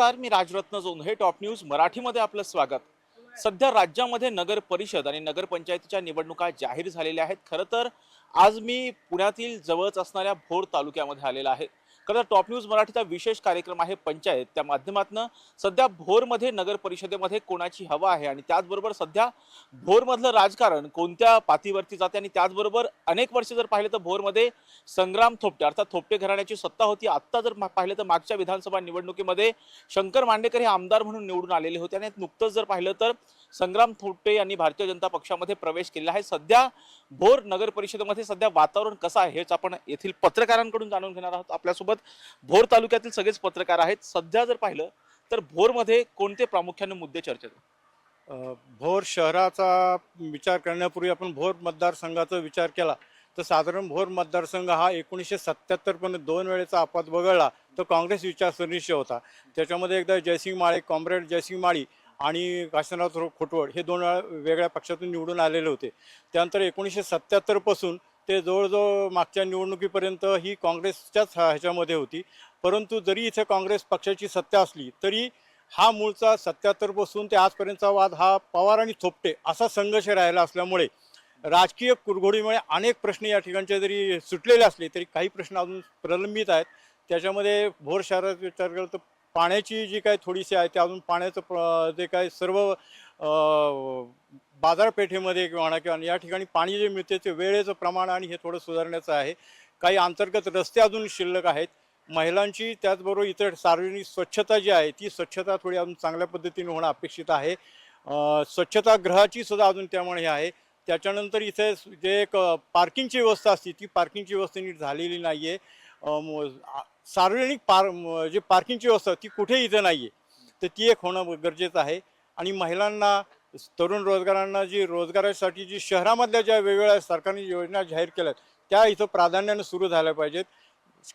नमस्कार मी राजरत्न जोन हे टॉप न्यूज मराठीमध्ये आपलं स्वागत. सध्या राज्यामध्ये नगर परिषद आणि नगरपंचायतीच्या निवडणुका जाहीर झालेल्या आहेत. खरं तर आज मी पुण्यातील जवळच असणाऱ्या भोर तालुक्यामध्ये आलेला आहे. खरं तर टॉप न्यूज मराठीचा विशेष कार्यक्रम आहे पंचायत. त्या माध्यमातून सध्या भोरमध्ये नगर परिषदेमध्ये कोणाची हवा आहे? आणि त्याचबरोबर सध्या भोरमधलं राजकारण कोणत्या पातळीवरती जाते? आणि त्याचबरोबर अनेक वर्ष जर पाहिलं तर भोरमध्ये संग्राम थोपटे अर्थात थोपटे घराण्याची सत्ता होती. आत्ता जर मा- पाहिलं तर मागच्या विधानसभा निवडणुकीमध्ये शंकर मांडेकर हे आमदार म्हणून निवडून आलेले होते. आणि नुकतंच जर पाहिलं तर संग्राम थोपटे यांनी भारतीय जनता पक्षामध्ये प्रवेश केला आहे. सध्या भोर नगर परिषदेमध्ये सध्या वातावरण कसं आहे हेच आपण येथील पत्रकारांकडून जाणून घेणार आहोत. आपल्यासोबत भोर तालुक्यातील सगळेच पत्रकार आहेत. सध्या जर पाहिलं तर भोरमध्ये कोणते प्रामुख्याने मुद्दे चर्चेत भोर शहराचा विचार करण्यापूर्वी आपण भोर मतदारसंघाचा विचार केला. तर साधारण भोर मतदारसंघ हा एकोणीसशे सत्याहत्तरपर्यंत दोन वेळेचा अपवाद वगळला तर काँग्रेस विचारसरणीशी होता. त्याच्यामध्ये एकदा जयसिंग माळे कॉम्रेड जयसिंग माळी आणि काशीनाथ खोटवड हे दोन वेळा वेगळ्या पक्षातून निवडून आलेले होते. त्यानंतर एकोणीसशे सत्याहत्तरपासून ते जवळजवळ मागच्या निवडणुकीपर्यंत ही काँग्रेसच्याच ह्याच्यामध्ये होती. परंतु जरी इथे काँग्रेस पक्षाची सत्ता असली तरी हा मूळचा सत्याहत्तरपासून ते आजपर्यंतचा वाद हा पवार आणि थोपटे असा संघर्ष राहिला असल्यामुळे राजकीय कुरघोडीमुळे अनेक प्रश्न या ठिकाणचे जरी सुटलेले असले तरी काही प्रश्न अजून प्रलंबित आहेत. त्याच्यामध्ये भोर शहरात विचार केला तर पाण्याची जी काही थोडीशी आहे ते अजून पाण्याचं प्र- जे काही सर्व बाजारपेठेमध्ये म्हणा किंवा या ठिकाणी पाणी जे मिळते ते वेळेचं प्रमाण आणि हे थोडं सुधारण्याचं आहे. काही अंतर्गत रस्ते अजून शिल्लक आहेत. महिलांची त्याचबरोबर इतर सार्वजनिक स्वच्छता जी आहे ती स्वच्छता थोडी अजून चांगल्या पद्धतीने होणं अपेक्षित आहे. स्वच्छतागृहाची सुद्धा अजून त्यामुळे हे आहे. त्याच्यानंतर इथे जे एक पार्किंगची व्यवस्था असते ती पार्किंगची व्यवस्था नीट झालेली नाही आहे सार्वजनिक पार जे पार्किंगची व्यवस्था ती कुठेही इथं नाही आहे तर ती एक होणं गरजेचं आहे. आणि महिलांना तरुण रोजगारांना जी रोजगारासाठी जी शहरामधल्या ज्या वेगवेगळ्या सरकारने योजना जाहीर केल्या आहेत, त्या इथं प्राधान्यानं सुरू झाल्या पाहिजेत.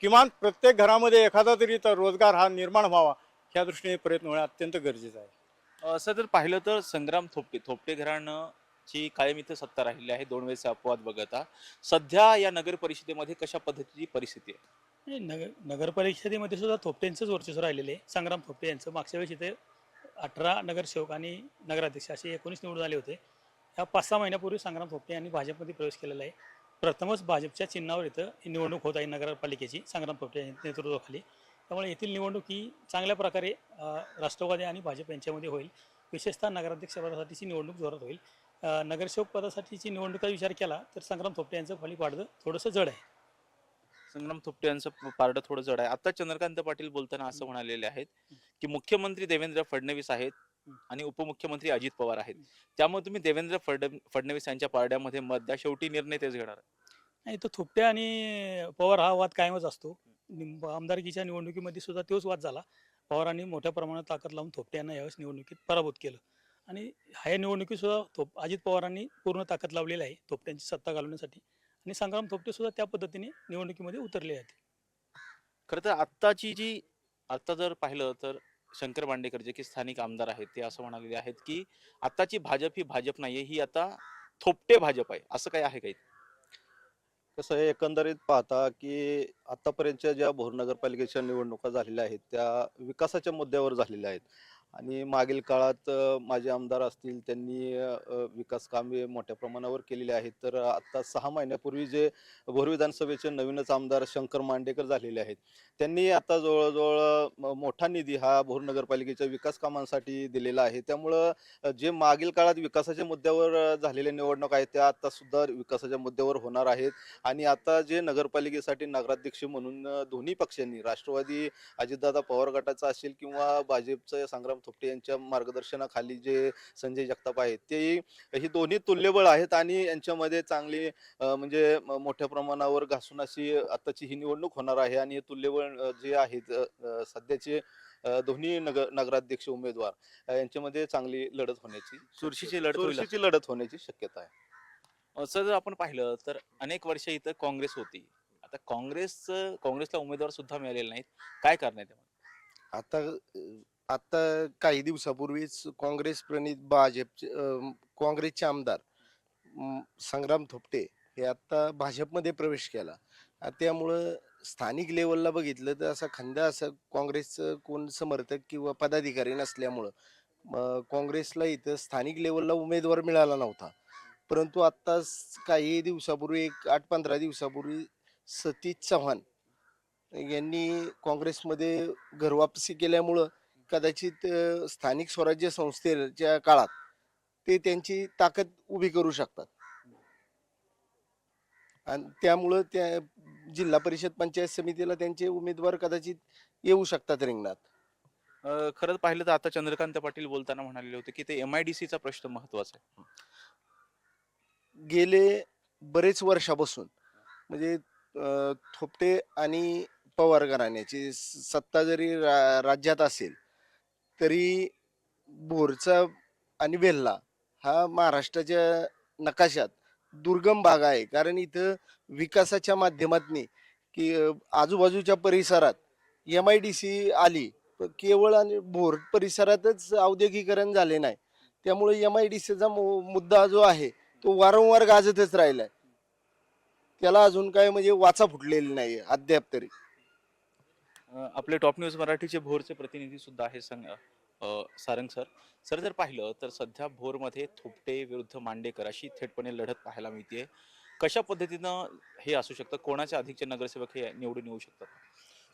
किमान प्रत्येक घरामध्ये एखादा तरी तर रोजगार हा निर्माण व्हावा ह्या दृष्टीने प्रयत्न होणं अत्यंत गरजेचं आहे. असं जर पाहिलं तर संग्राम थोपटे थोपटे घराण्याची कायम इथे सत्ता राहिली आहे दोन वेळेस अपवाद वगळता सध्या या नगर परिषदेमध्ये कशा पद्धतीची परिस्थिती आहे? म्हणजे नाही, नगर नगर परिषदेमध्ये सुद्धा थोपटेंचंच वर्चस्व राहिलेलं आहे. संग्राम थोपटे यांचं मागच्या वेळेस इथे अठरा नगरसेवक आणि नगराध्यक्ष असे एकोणीस निवडून आले होते. ह्या पाच सहा महिन्यापूर्वी संग्राम थोपटे यांनी भाजपमध्ये प्रवेश केलेला आहे. प्रथमच भाजपच्या चिन्हावर इथं निवडणूक होत आहे नगरपालिकेची संग्राम थोपटे यांच्या नेतृत्वाखाली. त्यामुळे येथील निवडणूक ही चांगल्या प्रकारे राष्ट्रवादी आणि भाजप यांच्यामध्ये होईल. विशेषतः नगराध्यक्षपदासाठीची निवडणूक जोरात होईल. नगरसेवक पदासाठीची निवडणुका विचार केला तर संग्राम थोपटे यांचं फळी पाडदं थोडंसं जड आहे. संग्राम थोपटे यांचं पारडं थोडं जड आहे. आता चंद्रकांत पाटील बोलताना असं म्हणालेले आहेत की मुख्यमंत्री देवेंद्र फडणवीस आहेत आणि उपमुख्यमंत्री अजित पवार आहेत. त्यामुळे तुम्ही देवेंद्र फड- फडणवीस यांच्या पारड्यामध्ये मत द्या. शेवटी निर्णय तेच घेणार नाही तो थोपटे आणि पवार हा वाद कायमच असतो. आमदारकीच्या निवडणुकीमध्ये सुद्धा तोच वाद झाला. पवारांनी मोठ्या प्रमाणात ताकद लावून थोपटे यांना यावेळेस निवडणुकीत पराभूत केलं. आणि ह्या निवडणुकीत सुद्धा थोप अजित पवारांनी पूर्ण ताकद लावलेली आहे थोपट्यांची सत्ता घालवण्यासाठी. आणि संग्राम थोपटे सुद्धा त्या पद्धतीने निवडणुकीमध्ये उतरले आहेत. खरं तर आत्ताची जी आता जर पाहिलं तर शंकर मांडेकर जे की स्थानिक आमदार आहेत ते असं म्हणालेले आहेत की आताची भाजप ही भाजप नाहीये ही आता थोपटे भाजप आहे. असं काय आहे काही कसं आहे एकंदरीत पाहता की आतापर्यंतच्या ज्या भोर नगरपालिकेच्या निवडणुका झालेल्या आहेत त्या विकासाच्या मुद्द्यावर झालेल्या आहेत. आणि मागील काळात माझे आमदार असतील त्यांनी विकास कामे मोठ्या प्रमाणावर केलेली आहेत. तर आत्ता सहा महिन्यापूर्वी जे भोर विधानसभेचे नवीनच आमदार शंकर मांडेकर झालेले आहेत. त्यांनी आता जवळजवळ म- मोठा निधी हा भोर नगरपालिकेच्या विकास कामांसाठी दिलेला आहे. त्यामुळं जे मागील काळात विकासाच्या मुद्द्यावर झालेल्या निवडणूक आहेत त्या आता सुद्धा विकासाच्या मुद्द्यावर होणार आहेत. आणि आता जे नगरपालिकेसाठी नगराध्यक्ष म्हणून दोन्ही पक्षांनी राष्ट्रवादी अजितदादा पवार गटाचा असेल किंवा भाजपचं संग्राम थोपटे यांच्या मार्गदर्शनाखाली जे संजय जगताप आहेत ते ही दोन्ही तुल्यबळ आहेत आणि यांच्यामध्ये चांगली म्हणजे मोठ्या प्रमाणावर घासून अशी आताची ही निवडणूक होणार आहे आणि हे तुल्यबळ जे आहेत सध्याचे दोन्ही नगर नगराध्यक्ष उमेदवार यांच्यामध्ये चांगली लढत होण्याची चुरशीची लढत चुरशीची लढत होण्याची शक्यता आहे. असं जर आपण पाहिलं तर अनेक वर्ष इथं काँग्रेस होती. आता काँग्रेस काँग्रेसला उमेदवार सुद्धा मिळालेले नाहीत. काय करण्यात आता अ, आता काही दिवसापूर्वीच काँग्रेस प्रणित भाजपचे अं, काँग्रेसचे आमदार म, संग्राम थोपटे हे आता भाजपमध्ये प्रवेश केला. आ, त्यामुळं स्थानिक लेवलला बघितलं तर असा खंदा असं काँग्रेसचं कोण समर्थक किंवा पदाधिकारी नसल्यामुळं म, काँग्रेसला इथं स्थानिक लेवलला उमेदवार मिळाला नव्हता. परंतु आत्ताच काही दिवसापूर्वी एक आठ पंधरा दिवसापूर्वी सतीश चव्हाण यांनी काँग्रेसमध्ये घरवापसी केल्यामुळं कदाचित स्थानिक स्वराज्य संस्थेच्या काळात ते त्यांची ताकद उभी करू शकतात. आणि त्यामुळं त्या जिल्हा परिषद पंचायत समितीला त्यांचे उमेदवार कदाचित येऊ शकतात रिंगणात. अ, खरं पाहिलं तर आता चंद्रकांत पाटील बोलताना म्हणालेले होते की ते एम आय डी सीचा प्रश्न महत्त्वाचा आहे. गेले बरेच वर्षापासून म्हणजे अ, थोपटे आणि पवार घराण्याची स- सत्ता जरी रा- राज्यात असेल तरी भोरचा आणि वेल्हा हा महाराष्ट्राच्या नकाशात दुर्गम भाग आहे. कारण इथं विकासाच्या माध्यमातनी की आजूबाजूच्या परिसरात एम आय डी सी आली पण केवळ आणि भोर परिसरातच औद्योगिकरण झाले नाही. त्यामुळे एम आय डी सीचा मुद्दा जो आहे तो वारंवार गाजतच राहिलाय. त्याला अजून काय म्हणजे वाचा फुटलेली नाही अद्याप तरी. आपले टॉप न्यूज मराठीचे भोरचे प्रतिनिधी सुद्धा आहे संग सारंग सर. सर जर पाहिलं तर सध्या भोरमध्ये थोपटे विरुद्ध मांडेकर अशी थेटपणे लढत पाहायला मिळते कशा पद्धतीनं हे असू शकतं? कोणाच्या अधिकचे नगरसेवक हे निवडून येऊ शकतात?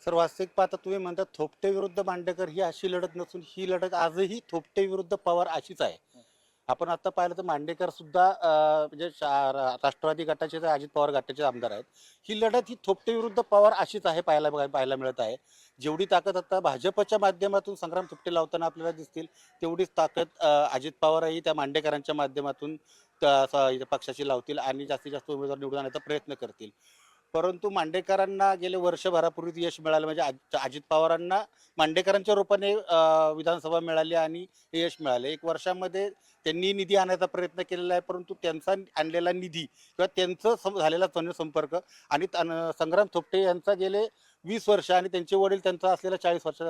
सर वास्तविक पाहता तुम्ही म्हणता थोपटे विरुद्ध मांडेकर ही अशी लढत नसून ही लढत आजही थोपटे विरुद्ध पवार अशीच आहे. आपण आता पाहिलं तर मांडेकर सुद्धा म्हणजे शा- रा- राष्ट्रवादी गटाचे तर अजित पवार गटाचे आमदार आहेत ही लढत ही थोपटे विरुद्ध पवार अशीच आहे पाहायला पाहायला मिळत आहे. जेवढी ताकद आता भाजपच्या माध्यमातून संग्राम थोपटे लावताना आपल्याला दिसतील तेवढीच ताकद अजित पवारही त्या मांडेकरांच्या माध्यमातून पक्षाशी लावतील आणि जास्तीत जास्त उमेदवार निवडून आणण्याचा प्रयत्न करतील. परंतु मांडेकरांना गेले वर्षभरापूर्वी यश मिळालं. म्हणजे अजित पवारांना मांडेकरांच्या रूपाने विधानसभा मिळाली आणि यश मिळाले. एक वर्षामध्ये त्यांनी निधी आणण्याचा प्रयत्न केलेला आहे परंतु त्यांचा आणलेला निधी किंवा त्यांचं सं- झालेला जनसंपर्क आणि तन- संग्राम थोपटे यांचा गेले वीस वर्ष आणि त्यांचे वडील त्यांचा असलेला चाळीस वर्ष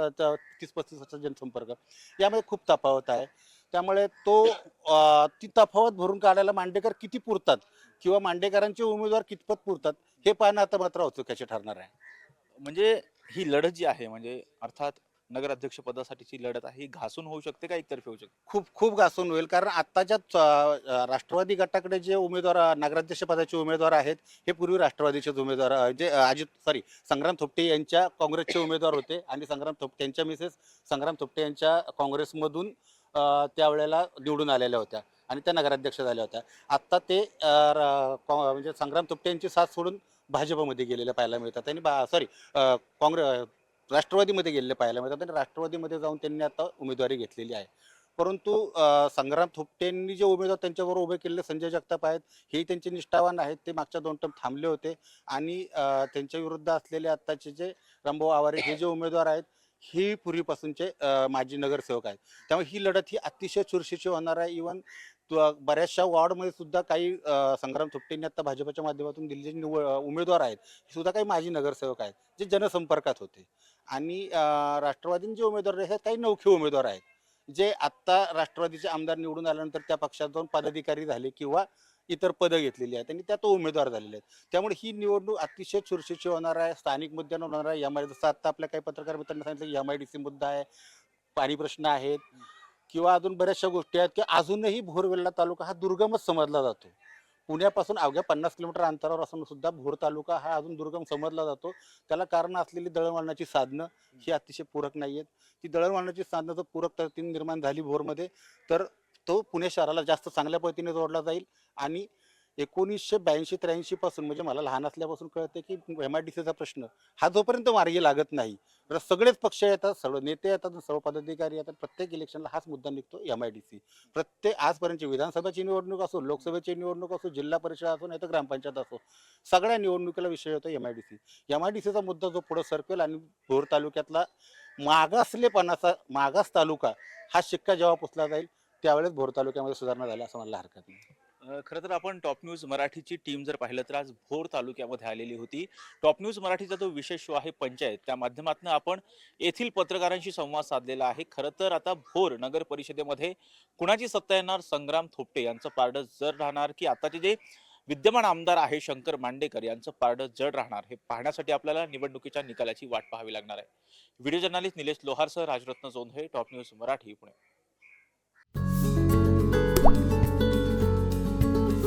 तीस पस्तीस वर्षाचा जनसंपर्क. यामध्ये खूप तफावत आहे. त्यामुळे तो ती तफावत भरून काढायला मांडेकर किती पुरतात? किंवा मांडेकरांचे उमेदवार कितपत पुरतात? हे पाहणं आता मात्र औत्सुक्याचे ठरणार आहे. म्हणजे ही लढत जी आहे म्हणजे अर्थात नगराध्यक्ष पदासाठीची लढत आहे ही घासून होऊ शकते का एकतर्फी होऊ शकते? खूप खूप घासून होईल. कारण आत्ताच्या राष्ट्रवादी गटाकडे जे उमेदवार नगराध्यक्ष पदाचे उमेदवार आहेत हे पूर्वी राष्ट्रवादीचेच उमेदवार जे अजित सॉरी संग्राम थोपटे यांच्या काँग्रेसचे उमेदवार होते आणि संग्राम थोपटे यांच्या मिसेस संग्राम थोपटे यांच्या काँग्रेसमधून त्यावेळेला निवडून आलेल्या होत्या आणि त्या नगराध्यक्ष झाल्या होत्या. आत्ता ते र- म्हणजे संग्राम तुपटे यांची साथ सोडून भाजपमध्ये गेलेले पाहायला मिळतात. आणि सॉरी काँग्रेस राष्ट्रवादीमध्ये गेलेले पाहायला मिळतात आणि राष्ट्रवादीमध्ये जाऊन त्यांनी आता उमेदवारी घेतलेली आहे. परंतु संग्राम थोपटेंनी जे उमेदवार त्यांच्याबरोबर उभे केलेले संजय जगताप आहेत हे त्यांचे निष्ठावान आहेत ते मागच्या दोन टर्म थांबले होते आणि त्यांच्या विरुद्ध असलेले आत्ताचे जे रामभाऊ आवारे हे जे उमेदवार आहेत ही पूर्वीपासूनचे माजी नगरसेवक आहेत. त्यामुळे ही लढत ही अतिशय चुरशीची होणार आहे. इवन बऱ्याचशा वॉर्डमध्ये सुद्धा काही संग्राम थोपटेंनी आता भाजपच्या माध्यमातून दिलेले जे निवड उमेदवार आहेत. हे सुद्धा काही माजी नगरसेवक आहेत जे जनसंपर्कात होते. आणि राष्ट्रवादीने जे उमेदवार आहेत हे काही नौखे उमेदवार आहेत. जे आत्ता राष्ट्रवादीचे आमदार निवडून आल्यानंतर त्या पक्षात जाऊन पदाधिकारी झाले किंवा इतर पदं घेतलेली आहेत आणि त्यात तो उमेदवार झालेले आहेत. त्यामुळे ही निवडणूक अतिशय चुरशीची होणार आहे स्थानिक मुद्द्यांवर होणार आहे. एम आय जसं आता आपल्या काही पत्रकार मित्रांनी सांगितलं एम आय डी सी मुद्दा आहे पाणी प्रश्न आहेत किंवा अजून बऱ्याचशा गोष्टी आहेत की अजूनही भोरवेल्ला तालुका हा दुर्गमच समजला जातो. पुण्यापासून अवघ्या पन्नास किलोमीटर अंतरावर असून सुद्धा भोर तालुका हा अजून दुर्गम समजला जातो. त्याला कारण असलेली दळणवळणाची साधनं ही अतिशय पूरक नाही आहेत ती दळणवळणाची साधनं जर पूरक तरतूद निर्माण झाली भोरमध्ये तर तो पुणे शहराला जास्त चांगल्या पद्धतीने जोडला जाईल. आणि एकोणीसशे ब्याऐंशी त्र्याऐंशी पासून म्हणजे मला लहान असल्यापासून कळते की एम आय डी सीचा प्रश्न हा जोपर्यंत मार्गी लागत नाही तर सगळेच पक्ष येतात सर्व नेते येतात सर्व पदाधिकारी येतात. प्रत्येक इलेक्शनला हाच मुद्दा निघतो एम आय डी सी प्रत्येक आजपर्यंतची विधानसभेची निवडणूक असो लोकसभेची निवडणूक असो जिल्हा परिषद असो नाही तर ग्रामपंचायत असो सगळ्या निवडणुकीला विषय होतो M I D C M I D सीचा मुद्दा जो पुढे सरकेल आणि भोर तालुक्यातला मागासलेपणाचा मागास तालुका हा शिक्का जेव्हा पुसला जाईल त्यावेळेस भोर तालुक्यामध्ये सुधारणा झाल्या असं मला हरकत नाही. अ, खरं तर आपण टॉप न्यूज मराठीची टीम जर पाहिलं तर आज भोर तालुक्यामध्ये आलेली होती. टॉप न्यूज मराठीचा जो विशेष शो आहे पंचायत त्या माध्यमातून आपण येथील पत्रकारांशी संवाद साधलेला आहे. खरं तर आता भोर नगर परिषदेमध्ये कुणाची सत्ता येणार? संग्राम थोपटे यांचं पारडं जड राहणार की आताचे जे विद्यमान आमदार आहे शंकर मांडेकर यांचं पारडं जड राहणार? हे पाहण्यासाठी आपल्याला निवडणुकीच्या निकालाची वाट पाहावी लागणार आहे. व्हिडिओ जर्नालिस्ट निलेश लोहारसह राजरत्न जोंधळे टॉप न्यूज मराठी पुणे.